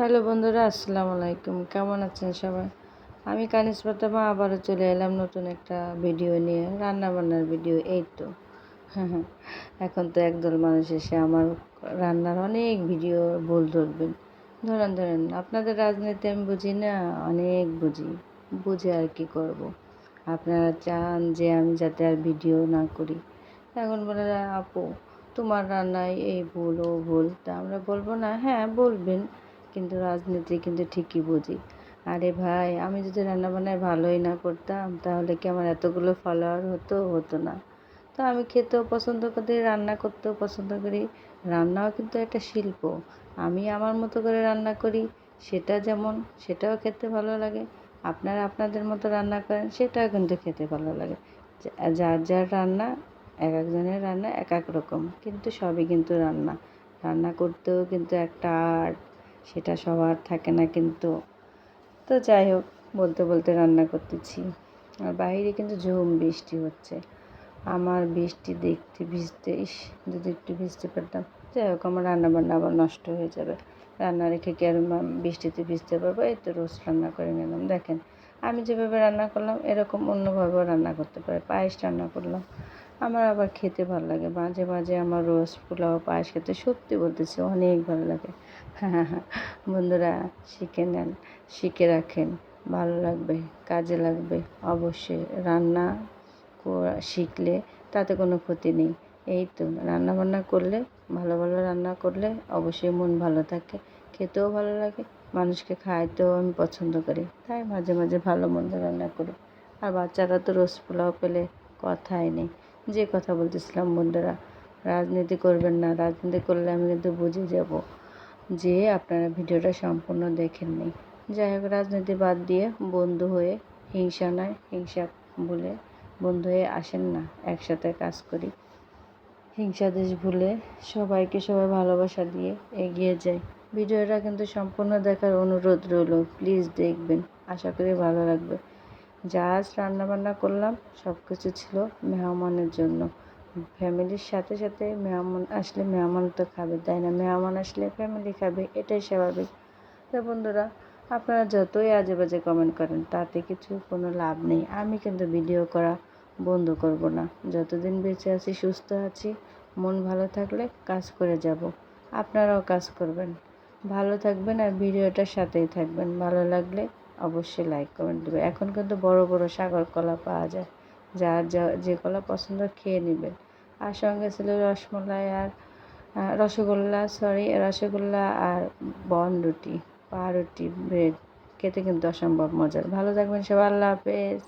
Hello বন্ধুরা, আসসালামু আলাইকুম। কেমন আছেন সবাই? আমি কানিস প্রথমা আবারও চলে এলাম নতুন একটা ভিডিও নিয়ে রান্না বান্নার ভিডিও, এই তো। এখন তো একদল মানুষ এসে আমার রান্নার অনেক ভিডিও ভুল ধরবেন। ধরেন ধরেন, আপনাদের রাজনীতি আমি বুঝি না? অনেক বুঝি। বুঝে আর কি করব। আপনারা চান যে আমি যাতে আর ভিডিও না করি। এখন বলে, আপু, তোমার রান্নায় এই ভুল, ও ভুল। তা আমরা বলব না। হ্যাঁ বলবেন। কিন্তু রাজনীতি কিন্তু ঠিকই বুঝি। আরে ভাই, আমি যদি রান্না রান্নাবান্নায় ভালোই না করতাম, তাহলে কি আমার এতগুলো ফলোয়ার হতো? হতো না। তো আমি খেতেও পছন্দ করি, রান্না করতেও পছন্দ করি। রান্নাও কিন্তু একটা শিল্প। আমি আমার মতো করে রান্না করি, সেটা যেমন, সেটাও খেতে ভালো লাগে। আপনারা আপনাদের মতো রান্না করেন, সেটাও কিন্তু খেতে ভালো লাগে। যার যার রান্না, এক একজনের রান্না এক এক রকম। কিন্তু সবই কিন্তু রান্না। রান্না করতেও কিন্তু একটা আর্ট সেটা সবার থাকে না কিন্তু। তো যাই হোক, বলতে বলতে রান্না করতেছি। আর বাইরে কিন্তু ঝুম বৃষ্টি হচ্ছে। আমার বৃষ্টি দেখতে ভিজতে, ইস, যদি একটু ভিজতে পারতাম। যাই হোক, আমার রান্না বান্না আবার নষ্ট হয়ে যাবে। রান্না রেখে কি আর বৃষ্টিতে ভিজতে পারব, এই তো রোজ রান্না করে নিলাম। দেখেন, আমি যেভাবে রান্না করলাম, এরকম অন্যভাবেও রান্না করতে পারে। পায়েস রান্না করলাম। আমার আবার খেতে ভালো লাগে। মাঝে মাঝে আমার রোজ পোলাও পায়েস খেতে সত্যি বলতেছি অনেক ভালো লাগে। হ্যাঁ বন্ধুরা, শিখে নেন, শিখে রাখেন। ভালো লাগবে, কাজে লাগবে। অবশ্যই রান্না শিখলে তাতে কোনো ক্ষতি নেই। এই তো রান্না বান্না করলে, ভালো ভালো রান্না করলে অবশ্যই মন ভালো থাকে। খেতেও ভালো লাগে, মানুষকে খাইতেও আমি পছন্দ করি। তাই মাঝে মাঝে ভালো মন্দ রান্না করি। আর বাচ্চারা তো রোজ পোলাও পেলে কথাই নেই। যে কথা বলতেছিলাম বন্ধুরা, রাজনীতি করবেন না, রাজনীতি করলে আমি কিন্তু বুঝে যাব যে আপনারা ভিডিওটা সম্পূর্ণ দেখেননি। যাই হোক, রাজনীতি বাদ দিয়ে বন্ধু হয়ে হিংসা নয়, হিংসা বলে বন্ধু হয়ে আসেন না, একসাথে কাজ করি। হিংসা দেশ ভুলে সবাইকে সবাই ভালোবাসা দিয়ে এগিয়ে যায় ভিডিওটা কিন্তু সম্পূর্ণ দেখার অনুরোধ রইল, প্লিজ দেখবেন। আশা করি ভালো লাগবে। যা আজ রান্নাবান্না করলাম সব কিছু ছিল মেহমানের জন্য। ফ্যামিলির সাথে সাথে মেহমান আসলে মেহমান তো খাবে, তাই না? মেহমান আসলে ফ্যামিলি খাবে, এটাই স্বাভাবিক। তো বন্ধুরা, আপনারা যতই আজে বাজে কমেন্ট করেন, তাতে কিছু কোনো লাভ নেই। আমি কিন্তু ভিডিও করা বন্ধ করব না। যতদিন বেঁচে আছি, সুস্থ আছি, মন ভালো থাকলে কাজ করে যাব। আপনারাও কাজ করবেন। ভালো থাকবেন আর ভিডিওটার সাথেই থাকবেন। ভালো লাগলে অবশ্যই লাইক কমেন্ট দেবে। এখন কিন্তু বড় বড় সাগর কলা পাওয়া যায়। যার যা, যে কলা পছন্দ খেয়ে নেবেন আর সঙ্গে ছিল রসমলাই আর রসগোল্লা সরি রসগোল্লা আর বন রুটি পাউরুটি ব্রেড খেতে কিন্তু অসম্ভব মজার। ভালো থাকবেন সবাই, আল্লাহ হাফেজ।